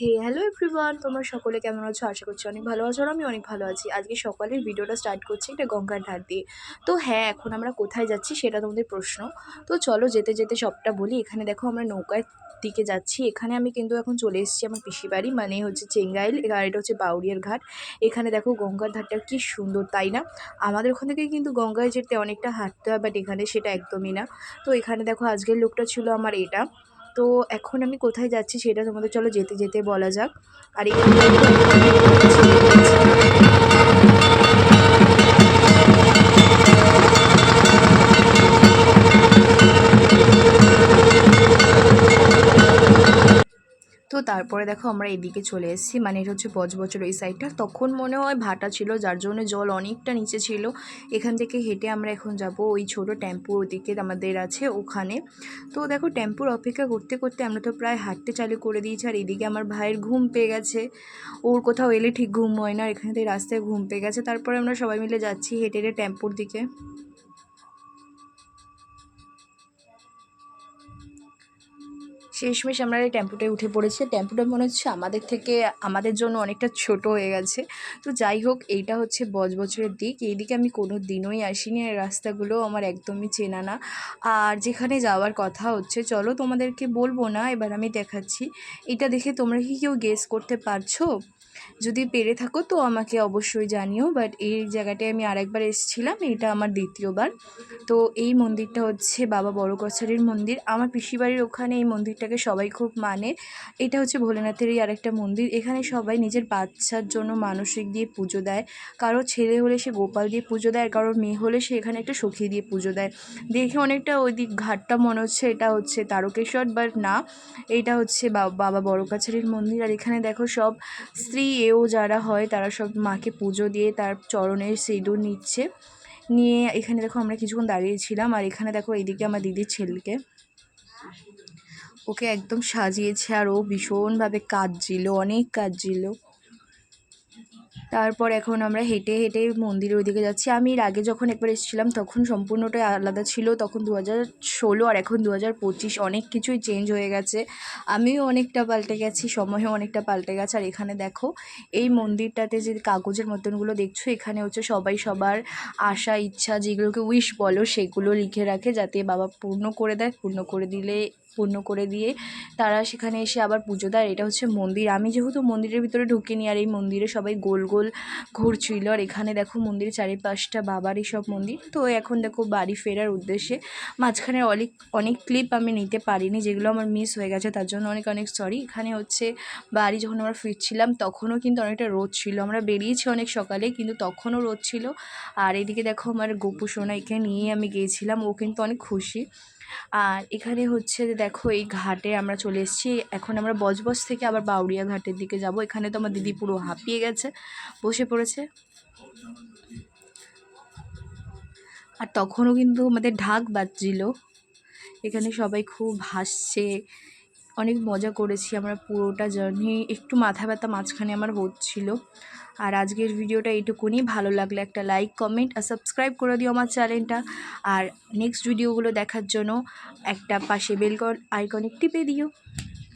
Everyone তোমরা সকলে কেমন আছো? আশা করছি অনেক ভালো আছো আর আমি অনেক ভালো আছি। আজকে সকালের ভিডিওটা স্টার্ট করছি এটা গঙ্গার ধার দিয়ে। তো হ্যাঁ এখন আমরা কোথায় যাচ্ছি সেটা তোমাদের প্রশ্ন। তো চলো যেতে যেতে সবটা বলি। এখানে দেখো আমরা নৌকায় দিকে যাচ্ছি। এখানে আমি কিন্তু এখন চলে এসেছি আমার পিসি বাড়ি মানে হচ্ছে চেঙ্গাইল, আর এটা হচ্ছে বাউরিয়ার ঘাট। এখানে দেখো গঙ্গার ধারটা কি সুন্দর, তাই না? আমাদের ওখান থেকে কিন্তু গঙ্গায় যেতে অনেকটা হাঁটতে হয় বাট এখানে সেটা একদমই না। তো এখানে দেখো আজকের লোকটা ছিল আমার এটা। তো এখন আমি কোথায় যাচ্ছি সেটা তোমাদের চলো যেতে যেতে বলা যাক। আর এখানে তারপরে দেখো আমরা এদিকে চলে এসেছি মানে এটা হচ্ছে বজবজের ওই সাইডটা তখন মনে হয় ভাটা ছিল, যার জন্য জল অনেকটা নিচে ছিল। এখান থেকে হেঁটে আমরা এখন যাব ওই ছোট টেম্পু ওদিকে আমাদের আছে ওখানে। তো দেখো টেম্পুর অপেক্ষা করতে করতে আমরা তো প্রায় হাঁটতে চালু করে দিয়েছি, আর এদিকে আমার ভাইয়ের ঘুম পেয়ে গেছে। ওর কোথাও এলে ঠিক ঘুম হয় না, আর এখান থেকে রাস্তায় ঘুম পেয়ে গেছে। তারপরে আমরা সবাই মিলে যাচ্ছি হেঁটে হেঁটে টেম্পুর দিকে। শেষমেশ আমরা এই টেম্পুটায় উঠে পড়েছি। টেম্পুটা মনে হচ্ছে আমাদের থেকে, আমাদের জন্য অনেকটা ছোট হয়ে গেছে। তো যাই হোক, এইটা হচ্ছে বজবছরের দিক। এই দিকে আমি কোনো দিনই আসিনি আর রাস্তাগুলো আমার একদমই চেনা না। আর যেখানে যাওয়ার কথা হচ্ছে, চলো তোমাদেরকে বলব না, এবার আমি দেখাচ্ছি। এটা দেখে তোমরা কি কেউ গেস করতে পারছ? যদি পেরে থাকো তো আমাকে অবশ্যই জানিও বাট এই জায়গাটায় আমি আরেকবার এসেছিলাম, এটা আমার দ্বিতীয়বার। তো এই মন্দিরটা হচ্ছে বাবা বড় কছারির মন্দির। আমার পিসিবাড়ির ওখানে এই মন্দিরটাকে সবাই খুব মানে। এটা হচ্ছে ভোলেনাথেরই আরেকটা মন্দির। এখানে সবাই নিজের বাচ্চার জন্য মানসিক দিয়ে পুজো দেয়। কারও ছেলে হলে সে গোপাল দিয়ে পুজো দেয় কারোর মেয়ে হলে সে এখানে একটা সখী দিয়ে পুজো দেয়। দেখে অনেকটা ওই দিক ঘাটটা মনে হচ্ছে, এটা হচ্ছে তারকেশ্বর বাট না, এটা হচ্ছে বাবা বড় কাছারির মন্দির। আর এখানে দেখো সব স্ত্রী, এও যারা হয়, তারা সব মাকে পুজো দিয়ে তার চরণের সিঁদুর নিচ্ছে। নিয়ে এখানে দেখো আমরা কিছুক্ষণ দাঁড়িয়েছিলাম আর এখানে দেখো এইদিকে আমার দিদির ছেলেকে। ওকে একদম সাজিয়েছে আর ও ভীষণভাবে কাঁদছিল অনেক কাঁদছিল। তারপর এখন আমরা হেঁটে হেঁটে মন্দিরের ওইদিকে যাচ্ছি। আমি এর আগে যখন একবার এসেছিলাম, তখন সম্পূর্ণটাই আলাদা ছিল। তখন দু হাজার ষোলো আর এখন দু হাজার পঁচিশ অনেক কিছুই চেঞ্জ হয়ে গেছে। আমিও অনেকটা পাল্টে গেছি, সময়ও অনেকটা পাল্টে গেছে। আর এখানে দেখো, এই মন্দিরটাতে যে কাগজের মতনগুলো দেখছ, এখানে হচ্ছে সবাই সবার আশা, ইচ্ছা, যেগুলোকে উইশ বলো, সেগুলো লিখে রাখে যাতে বাবা পূর্ণ করে দেয়, পূর্ণ করে দিলে, পূর্ণ করে দিয়ে তারা সেখানে এসে আবার পুজো দেয়। এটা হচ্ছে মন্দির। আমি যেহেতু মন্দিরের ভিতরে ঢুকিনি, আর এই মন্দিরে সবাই গোল গোল ঘুরছিল আর এখানে দেখো মন্দিরের চারিপাশটা বাবারই সব মন্দির। তো এখন দেখো বাড়ি ফেরার উদ্দেশ্যে। মাঝখানে অনেক অনেক ক্লিপ আমি নিতে পারিনি যেগুলো আমার মিস হয়ে গেছে, তার জন্য অনেক অনেক সরি এখানে হচ্ছে বাড়ি যখন আমরা ফিরছিলাম তখনও কিন্তু অনেকটা রোদ ছিল। আমরা বেরিয়েছি অনেক সকালে, কিন্তু তখনও রোদ ছিল। আর এদিকে দেখো আমার গোপু সোনা এখানে নিয়ে আমি গিয়েছিলাম ও কিন্তু অনেক খুশি। আর এখানে হচ্ছে দেখো এই ঘাটে আমরা চলে এসেছি। এখন আমরা বজবজ থেকে আবার বাউরিয়া ঘাটের দিকে যাব। এখানে তো আমার দিদি পুরো হাঁপিয়ে গেছে, বসে পড়েছে। আর তখনও কিন্তু আমাদের ঢাক বাজছিল। এখানে সবাই খুব হাসছে। অনেক মজা করেছি। আমরা পুরোটা জার্নি একটু মাথা ব্যথা মাঝখানে আমার হচ্ছিল। আর আজকের ভিডিওটা এইটুকুনি। ভালো লাগলে একটা লাইক কমেন্ট আর সাবস্ক্রাইব করে দিও আমার চ্যানেলটা আর নেক্সট ভিডিওগুলো দেখার জন্য একটা পাশে বেলকন আইকনে টিপে দিও।